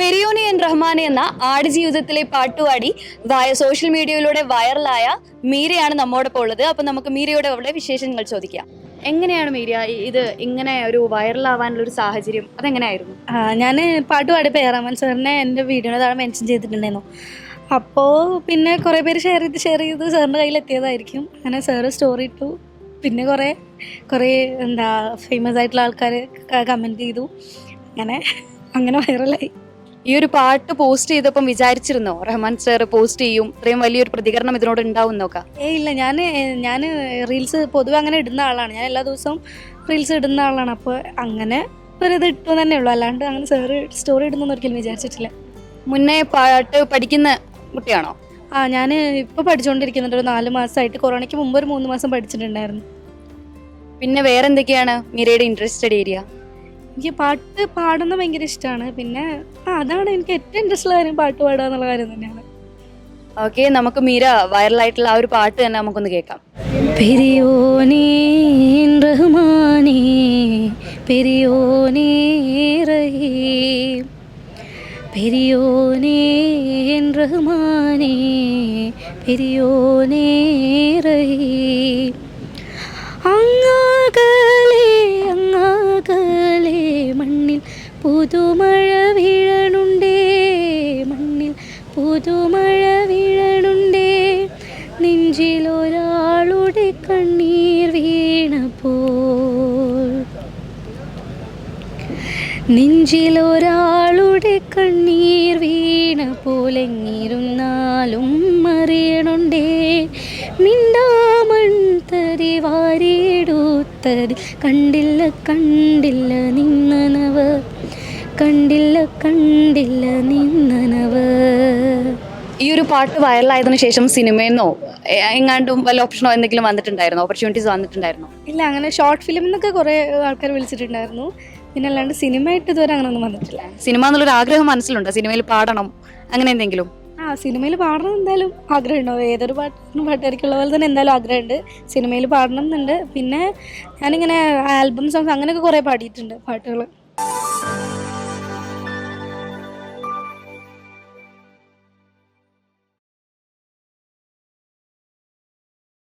പെരിയോനി N റഹ്മാനെ എന്ന ആടുജീവിതത്തിലെ പാട്ടുപാടി വയ സോഷ്യൽ മീഡിയയിലൂടെ വൈറലായ മീരയാണ് നമ്മോടൊപ്പം ഉള്ളത്. അപ്പൊ നമുക്ക് മീരയുടെ അവളുടെ വിശേഷങ്ങൾ ചോദിക്കാം. എങ്ങനെയാണ് മീര? ഇത് ഇങ്ങനെ ഒരു വൈറലാവാനുള്ള ഒരു സാഹചര്യം അതെങ്ങനെയായിരുന്നു? ഞാൻ പാട്ട് പാടിയപ്പോൾ ഏറാമൻ സാറിനെ എന്റെ വീഡിയോയുടെ താഴെ മെൻഷൻ ചെയ്തിട്ടുണ്ടായിരുന്നു. അപ്പോൾ പിന്നെ കുറേ പേര് ഷെയർ ചെയ്ത് ഷെയർ ചെയ്ത് സാറിന്റെ കയ്യിൽ എത്തിയതായിരിക്കും അങ്ങനെ സാറ് സ്റ്റോറി ഇട്ടു. പിന്നെ കുറേ കുറേ എന്താ ഫേമസ് ആയിട്ടുള്ള ആൾക്കാർ കമന്റ് ചെയ്തു. അങ്ങനെ അങ്ങനെ വൈറലായി ഈ ഒരു പാട്ട് പോസ്റ്റ് ചെയ്തപ്പം വിചാരിച്ചിരുന്നോ? റഹ്മാൻ സാർ പോസ്റ്റ് ചെയ്യും. ഇത്രയും വലിയൊരു പ്രതികരണം ഇതിനോട് ഉണ്ടാവും നോക്കാം ഏ ഇല്ല ഞാൻ ഞാൻ റീൽസ് പൊതുവെ അങ്ങനെ ഇടുന്ന ആളാണ്. ഞാൻ എല്ലാ ദിവസവും റീൽസ് ഇടുന്ന ആളാണ്. അപ്പോൾ അങ്ങനെ ഒരു ഇത് ഇട്ടു തന്നെ ഉള്ളൂ. അല്ലാണ്ട് അങ്ങനെ സാറ് സ്റ്റോറി ഇടുന്നൊന്നും ഒരിക്കലും വിചാരിച്ചിട്ടില്ല. മുന്നേ പാട്ട് പഠിക്കുന്ന കുട്ടിയാണോ? ആ ഞാൻ ഇപ്പോൾ പഠിച്ചുകൊണ്ടിരിക്കുന്നുണ്ട് ഒരു നാല് മാസമായിട്ട് കൊറോണയ്ക്ക് മുമ്പ് ഒരു മൂന്ന് മാസം പഠിച്ചിട്ടുണ്ടായിരുന്നു. പിന്നെ വേറെ എന്തൊക്കെയാണ് മീരയുടെ ഇൻട്രസ്റ്റഡ് ഏരിയ എനിക്ക് പാട്ട് പാടുന്ന ഭയങ്കര ഇഷ്ടമാണ് പിന്നെ ആ അതാണ് എനിക്ക് ഏറ്റവും ഇൻട്രസ്റ്റ് ഉള്ള കാര്യം പാട്ട് പാടുക എന്നുള്ള കാര്യം തന്നെയാണ്. ഓക്കെ നമുക്ക് മീര വൈറലായിട്ടുള്ള ആ ഒരു പാട്ട് തന്നെ നമുക്കൊന്ന് കേൾക്കാം. പെരിയോനേ റഹ്മാനേ പെരിയോനേ റഹീം. പെരിയോനേ റഹ്മാനേ പെരിയോനേ റഹീം. അങ്ങാകലേ അങ്ങാകലെ. മണ്ണിൽ പുതുമഴ വീഴണുണ്ടേ. മണ്ണിൽ പുതുമഴ വീഴണുണ്ടേ. നെഞ്ചിലൊരാളുടെ കണ്ണീർ വീണപ്പോൾ. നെഞ്ചിലൊരാളുടെ കണ്ണീർ വീണ പോലെങ്ങിരുന്നാലും അറിയണുണ്ടേ മിണ്ടാമൺ തരി വാരിയെടുത്തത് കണ്ടില്ല കണ്ടില്ല നിന്നനവ്. കണ്ടില്ല കണ്ടില്ല നിന്നനവ്. ഈ ഒരു പാട്ട് വൈറലായതിനു ശേഷം സിനിമയെന്നോ എങ്ങാണ്ടും വല്ല ഓപ്ഷനോ എന്തെങ്കിലും വന്നിട്ടുണ്ടായിരുന്നോ? ഓപ്പർച്യൂണിറ്റീസ് വന്നിട്ടുണ്ടായിരുന്നോ? ഇല്ല അങ്ങനെ ഷോർട്ട് ഫിലിം എന്നൊക്കെ കുറേ ആൾക്കാർ വിളിച്ചിട്ടുണ്ടായിരുന്നു. പിന്നെ അല്ലാണ്ട് സിനിമ ആയിട്ട് ഇതുവരെ അങ്ങനെ ഒന്നും വന്നിട്ടില്ല. സിനിമ എന്നുള്ളൊരു ആഗ്രഹം മനസ്സിലുണ്ടോ? സിനിമയിൽ പാടണം അങ്ങനെ എന്തെങ്കിലും? ആ സിനിമയിൽ പാടണം എന്തായാലും ആഗ്രഹമുണ്ടോ. ഏതൊരു പാട്ട് പാട്ടുകാരിക്കുള്ള പോലെ തന്നെ എന്തായാലും ആഗ്രഹമുണ്ട്. സിനിമയിൽ പാടണം എന്നുണ്ട്. പിന്നെ ഞാനിങ്ങനെ ആൽബം സോങ്സ് അങ്ങനെയൊക്കെ കുറേ പാടിയിട്ടുണ്ട് പാട്ടുകൾ